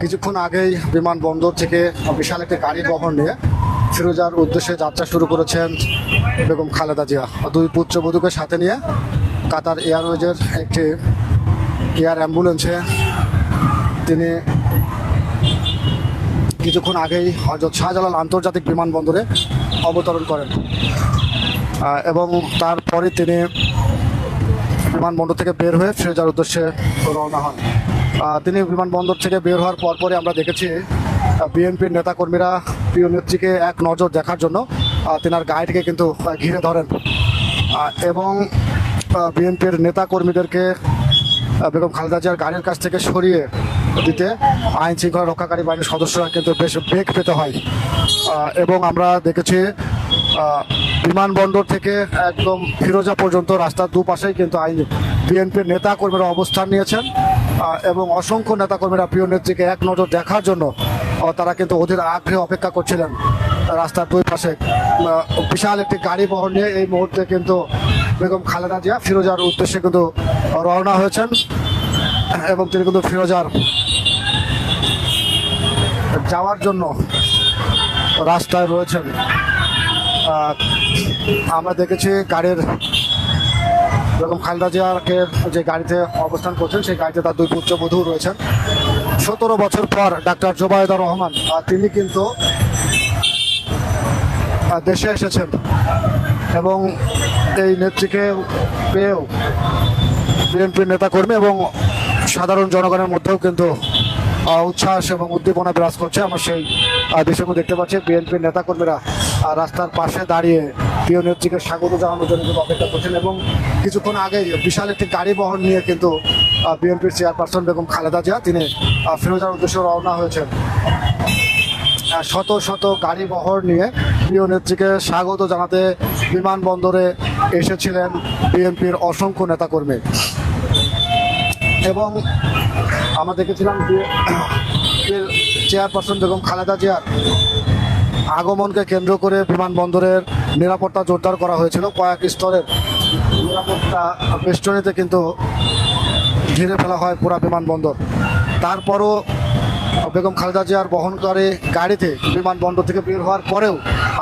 কিছুক্ষণ আগেই বিমানবন্দর থেকে বিশাল একটি গাড়ি বহন নিয়ে ফিরোজার উদ্দেশ্যে যাত্রা শুরু করেছেন বেগম খালেদা জিয়া। দুই পুত্রবধূকে সাথে নিয়ে কাতার এয়ারওয়েজের একটি এয়ার অ্যাম্বুলেন্সে তিনি কিছুক্ষণ আগেই হজরত শাহজালাল আন্তর্জাতিক বিমানবন্দরে অবতরণ করেন। এবং তারপরে তিনি বিমানবন্দর থেকে বের হয়ে ফিরোজার উদ্দেশ্যে রওনা হন। তিনি বিমানবন্দর থেকে বের হওয়ার পরপরই আমরা দেখেছি বিএনপির নেতাকর্মীরা প্রিয় নেত্রীকে এক নজর দেখার জন্য তেনার গাড়িটিকে কিন্তু ঘিরে ধরেন। এবং বিএনপির নেতাকর্মীদেরকে বেগম খালেদা জিয়ার গাড়ির কাছ থেকে সরিয়ে দিতে আইন শৃঙ্খলা রক্ষাকারী বাহিনীর সদস্যরা কিন্তু বেশ বেগ পেতে হয়। এবং আমরা দেখেছি বিমানবন্দর থেকে একদম ফিরোজা পর্যন্ত রাস্তার দুপাশেই কিন্তু আইন বিএনপির নেতা কর্মীরা অবস্থান নিয়েছেন। এবং অসংখ্য নেতা কর্মীরা প্রিয় নেত্রীকে এক নজর দেখার জন্য তারা কিন্তু অধীর আগ্রহে অপেক্ষা করছিলেন রাস্তার দুই পাশে। বিশাল একটি গাড়ি বহন নিয়ে এই মুহূর্তে কিন্তু বেগম খালেদা জিয়া ফিরোজার উদ্দেশ্যে কিন্তু রওনা হয়েছেন। এবং তিনি কিন্তু ফিরোজার যাওয়ার জন্য রাস্তায় রয়েছেন। আমরা দেখেছি গাড়ির বেগম খালেদা জিয়াকে যে গাড়িতে অবস্থান করছেন, সেই গাড়িতে তার দুই পুত্রবধূ রয়েছেন। সতেরো বছর পর ডাক্তার জোবায়দা রহমান তিনি কিন্তু দেশে এসেছেন এবং এই নেত্রীকে পেয়েও বিএনপির নেতাকর্মী এবং সাধারণ জনগণের মধ্যেও কিন্তু উচ্ছ্বাস এবং উদ্দীপনা বিরাজ করছে। আমরা সেই দৃশ্যগুলো দেখতে পাচ্ছি। বিএনপির নেতাকর্মীরা রাস্তার পাশে দাঁড়িয়ে প্রিয় নেত্রীকে স্বাগত জানানোর জন্য কিন্তু অপেক্ষা করছেন এবং কিছুক্ষণ আগে বিশাল একটি গাড়ি বহন নিয়ে কিন্তু বিএনপির চেয়ারপারসন বেগম খালেদা জিয়া, তিনি ফিরোজার উদ্দেশ্যে রওনা হয়েছেন। শত শত গাড়ি বহর নিয়ে প্রিয় নেত্রীকে স্বাগত জানাতে বিমানবন্দরে এসেছিলেন বিএনপির অসংখ্য নেতাকর্মী। এবং আমরা দেখেছিলাম চেয়ারপারসন বেগম খালেদা জিয়ার আগমনকে কেন্দ্র করে বিমানবন্দরের নিরাপত্তা জোরদার করা হয়েছিল। কয়েক স্তরের নিরাপত্তা বেষ্টনীতে কিন্তু ঘিরে ফেলা হয় পুরা বিমানবন্দর। তারপরও বেগম খালেদা জিয়ার বহনকারী গাড়িতে বিমানবন্দর থেকে বের হওয়ার পরেও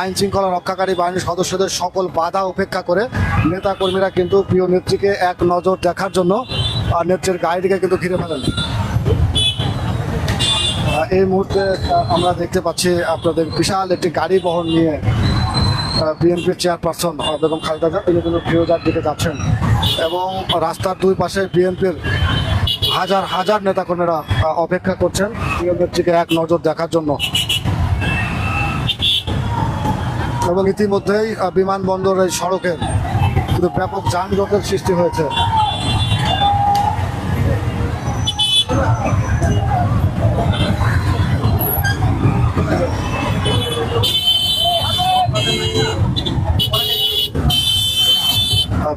আইন শৃঙ্খলা রক্ষাকারী বাহিনীর সদস্যদের সকল বাধা উপেক্ষা করে নেতা কর্মীরা কিন্তু প্রিয় নেত্রীকে এক নজর দেখার জন্য নেত্রীর গাড়িটিকে কিন্তু ঘিরে ফেলেন। এই মুহূর্তে আমরা দেখতে পাচ্ছি আপনাদের বিশাল একটি গাড়ি বহন নিয়ে বিএনপির চেয়ারপারসন বেগম খালেদা জিয়া, তিনি কিন্তু ফিরোজার দিকে যাচ্ছেন। এবং রাস্তার দুই পাশে বিএনপির হাজার হাজার নেতাকর্মীরা অপেক্ষা করছেন প্রিয় নেত্রীকে এক নজর দেখার জন্য। এবং ইতিমধ্যেই বিমানবন্দর এই সড়কের কিন্তু ব্যাপক যানজটের সৃষ্টি হয়েছে।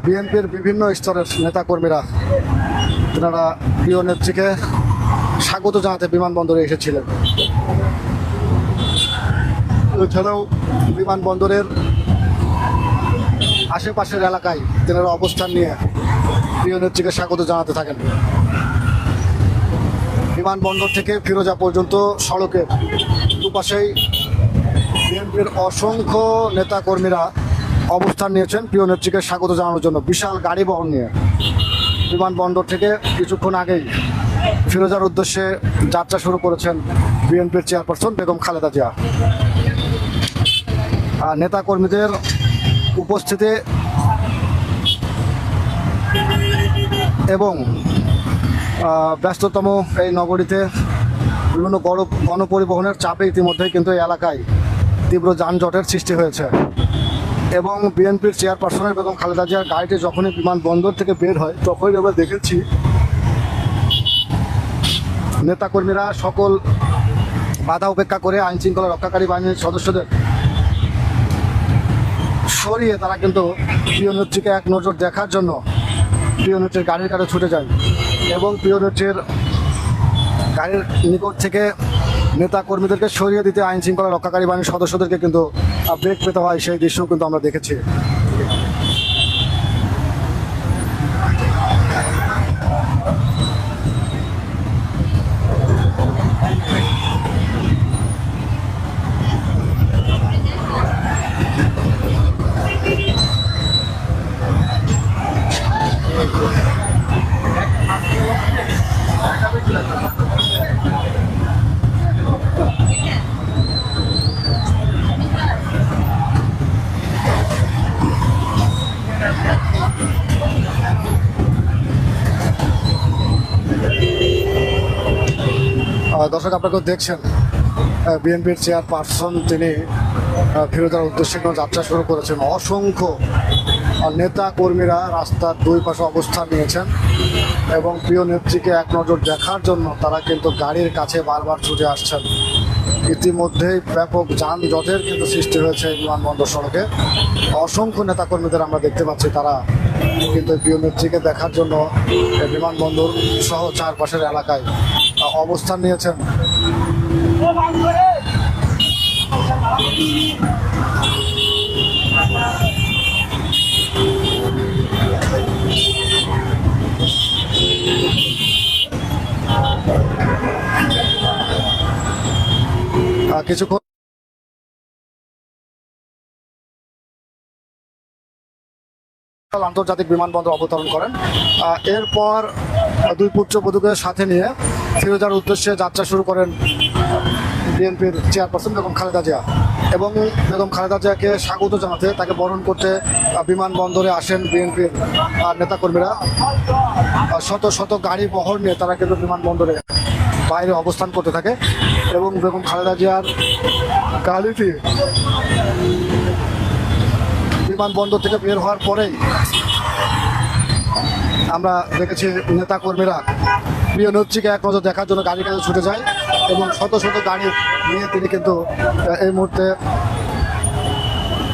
বিএনপির বিভিন্ন স্তরের নেতাকর্মীরা তেনারা প্রিয় নেত্রীকে স্বাগত জানাতে বিমানবন্দরে এসেছিলেন। এছাড়াও বিমানবন্দরের আশেপাশের এলাকায় তেনারা অবস্থান নিয়ে প্রিয় নেত্রীকে স্বাগত জানাতে থাকেন। বিমানবন্দর থেকে ফিরোজা পর্যন্ত সড়কের দুপাশেই বিএনপির অসংখ্য নেতাকর্মীরা অবস্থান নিয়েছেন। প্রিয় নেত্রীকে স্বাগত জানানোর জন্য। বিশাল গাড়ি বহন নিয়ে। বিমানবন্দর থেকে কিছুক্ষণ আগেই ফিরোজার উদ্দেশ্যে যাত্রা শুরু করেছেন বিএনপির চেয়ারপারসন বেগম খালেদা জিয়া। আর নেতাকর্মীদের উপস্থিতি এবং ব্যস্ততম এই নগরীতে বিভিন্ন গণ, গণপরিবহনের চাপে ইতিমধ্যেই কিন্তু এই এলাকায় তীব্র যানজটের সৃষ্টি হয়েছে। এবং বিএনপির চেয়ারপারসনের বেগম খালেদা জিয়ার গাড়িটি যখনই বিমানবন্দর থেকে বের হয়, তখনই আমরা দেখেছি নেতাকর্মীরা সকল বাধা উপেক্ষা করে আইন শৃঙ্খলা রক্ষাকারী বাহিনীর সদস্যদের সরিয়ে তারা কিন্তু প্রিয় নেত্রীকে এক নজর দেখার জন্য প্রিয় নেত্রীর গাড়ির কাছে ছুটে যায়। এবং প্রিয় নেত্রীর গাড়ির নিকট থেকে নেতা কর্মীদেরকে সরিয়ে দিতে আইন শৃঙ্খলা রক্ষাকারী বাহিনীর সদস্যদেরকে কিন্তু ব্রেক পেতে হয়, সেই দৃশ্যও কিন্তু আমরা দেখেছি। দর্শক আপনাকেও দেখছেন বিএনপির চেয়ারপারসন তিনি ফিরোজার উদ্দেশ্যে কোনো যাত্রা শুরু করেছেন। অসংখ্য নেতা কর্মীরা রাস্তার দুই পাশে অবস্থান নিয়েছেন এবং প্রিয় নেত্রীকে এক নজর দেখার জন্য তারা কিন্তু গাড়ির কাছে বারবার ছুটে আসছেন। ইতিমধ্যেই ব্যাপক যানজটের কিন্তু সৃষ্টি হয়েছে বিমানবন্দর সড়কে। অসংখ্য নেতাকর্মীদের আমরা দেখতে পাচ্ছি, তারা কিন্তু প্রিয় নেত্রীকে দেখার জন্য বিমানবন্দর সহ চারপাশের এলাকায়। অবস্থান নিয়েছেন। কিছুক্ষণ আন্তর্জাতিক বিমানবন্দর অবতরণ করেন। এরপর দুই পুত্রবধূকে সাথে নিয়ে ফিরোজার উদ্দেশ্যে যাত্রা শুরু করেন বিএনপির চেয়ারপারসন বেগম খালেদা জিয়া। এবং বেগম খালেদা জিয়াকে স্বাগত জানাতে তাকে বরণ করতে বিমানবন্দরে আসেন বিএনপির নেতাকর্মীরা। শত শত গাড়ি বহর নিয়ে তারা কিন্তু বিমানবন্দরে বাইরে অবস্থান করতে থাকে। এবং বেগম খালেদা জিয়ার গাড়িটি বিমানবন্দর থেকে বের হওয়ার পরেই আমরা দেখেছি নেতা কর্মীরা প্রিয় নেত্রীকে এক নজর দেখার জন্য গাড়ির কাছে ছুটে যায় এবং শত শত গাড়ি নিয়ে তিনি কিন্তু এই মুহূর্তে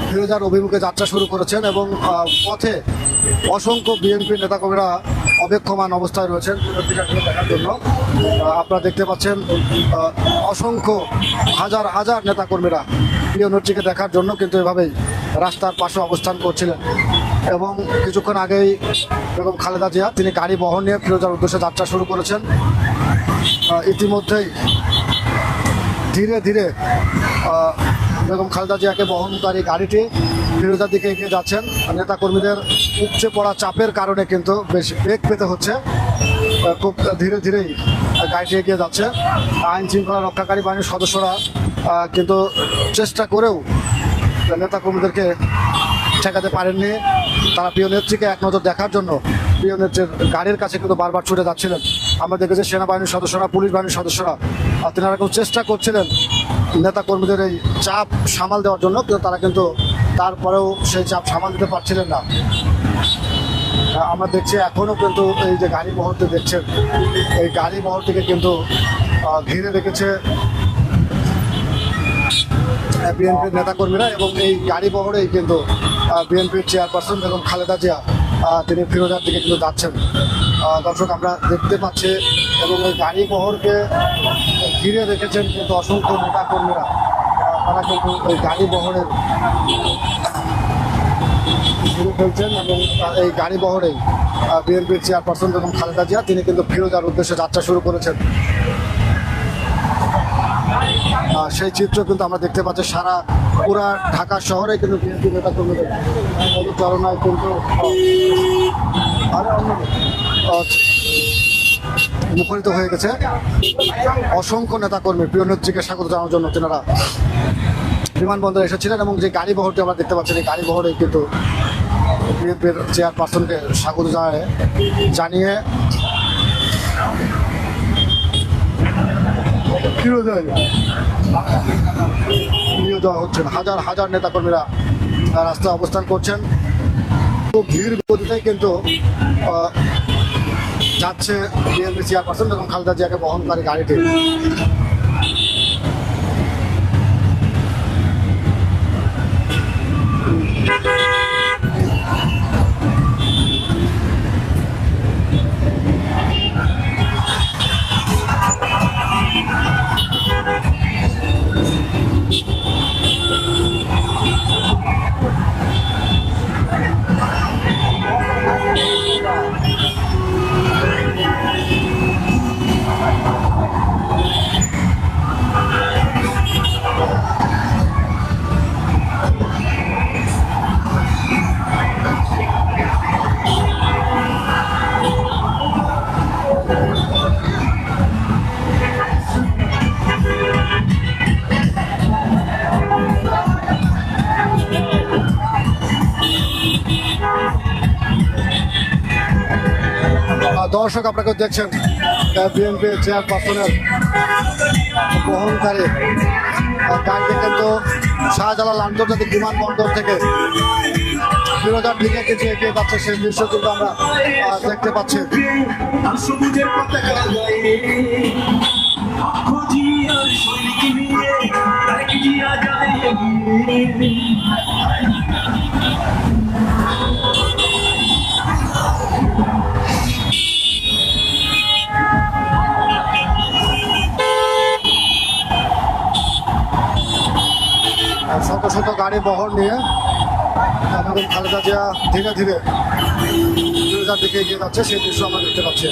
ফিরোজার অভিমুখে যাত্রা শুরু করেছেন এবং পথে অসংখ্য বিএনপি নেতাকর্মীরা অপেক্ষমান অবস্থায় রয়েছেন দেখার জন্য। আপনারা দেখতে পাচ্ছেন অসংখ্য হাজার হাজার নেতাকর্মীরা প্রিয় নেত্রীকে দেখার জন্য কিন্তু এভাবেই রাস্তার পাশে অবস্থান করছিলেন। এবং কিছুক্ষণ আগেই বেগম খালেদা জিয়া, তিনি গাড়ি বহন নিয়ে ফিরোজার উদ্দেশ্যে যাত্রা শুরু করেছেন। ইতিমধ্যেই ধীরে ধীরে বেগম খালেদা জিয়াকে বহনকারী গাড়িটি ফিরোজার দিকে এগিয়ে যাচ্ছেন। নেতা কর্মীদের উপচে পড়া চাপের কারণে কিন্তু বেশ বেগ পেতে হচ্ছে। খুব ধীরে ধীরেই গাড়িটি এগিয়ে যাচ্ছে। আইন শৃঙ্খলা রক্ষাকারী বাহিনীর সদস্যরা কিন্তু চেষ্টা করেও নেতা কর্মীদেরকে ঠেকাতে পারেননি। তারা প্রিয় নেত্রীকে এক নজর দেখার জন্য প্রিয় নেত্রীর গাড়ির কাছে কিন্তু বারবার ছুটে যাচ্ছিলেন। আমরা দেখেছি সেনাবাহিনীর সদস্যরা, পুলিশ বাহিনীর সদস্যরা তেনারা কেউ চেষ্টা করছিলেন নেতা কর্মীদের এই চাপ সামাল দেওয়ার জন্য, কিন্তু তারা কিন্তু তারপরেও সেই চাপ সামাল দিতে পারছিলেন না। আমরা দেখছি এখনও কিন্তু এই যে গাড়ি বহরটি দেখছেন, এই গাড়ি বহরটিকে কিন্তু ঘিরে রেখেছে বিএনপির নেতাকর্মীরা এবং এই গাড়ি বহরেই কিন্তু বিএনপির চেয়ারপারসন বেগম খালেদা জিয়া তিনি ফিরোজার দিকে কিন্তু যাচ্ছেন। দর্শক আমরা দেখতে পাচ্ছি এবং ওই গাড়ি বহরকে ঘিরে রেখেছেন কিন্তু অসংখ্য নেতাকর্মীরা আহ, তারা কিন্তু ওই গাড়ি বহরের ঘিরে ফেলছেন এবং এই গাড়ি বহরেই বিএনপির চেয়ারপারসন বেগম খালেদা জিয়া তিনি কিন্তু ফিরোজার উদ্দেশ্যে যাত্রা শুরু করেছেন। সেই চিত্র কিন্তু আমরা দেখতে পাচ্ছি সারা পুরা ঢাকা শহরে কিন্তু বিএনপি নেতা কর্মীদের পদচারণায় কিন্তু মুখরিত হয়ে গেছে। অসংখ্য নেতা কর্মী প্রিয় নেত্রীকে স্বাগত জানানোর জন্য তেনারা বিমানবন্দরে এসেছিলেন এবং যে গাড়ি বহরটি আমরা দেখতে পাচ্ছি এই গাড়ি বহরে কিন্তু বিএনপির চেয়ারপারসনকে স্বাগত জানায় জানিয়ে ফিরোজায় নিয়ে যাওয়া হচ্ছেন। হাজার হাজার নেতাকর্মীরা রাস্তায় অবস্থান করছেন। খুব ভিড় গতিতে কিন্তু যাচ্ছে বিএনপি চেয়ারপারসন এবং খালেদা জিয়াকে বহনকারী গাড়িটি। দর্শক আপনাকে দেখছেন? বিএনপি চেয়ারপারসনের বহনকারী গাড়িটি কিন্তু শাহজালাল আন্তর্জাতিক বিমানবন্দর থেকে বিরোধার দিকে কিছু এগিয়ে যাচ্ছে, সেই দৃশ্য কিন্তু আমরা দেখতে পাচ্ছি। নিয়ে যায় গাড়ি বহর নিয়ে আমাদের খালেদা জিয়া ধীরে ধীরে দুর্গার দিকে এগিয়ে যাচ্ছে, সেই দৃশ্য আমরা দেখতে পাচ্ছি।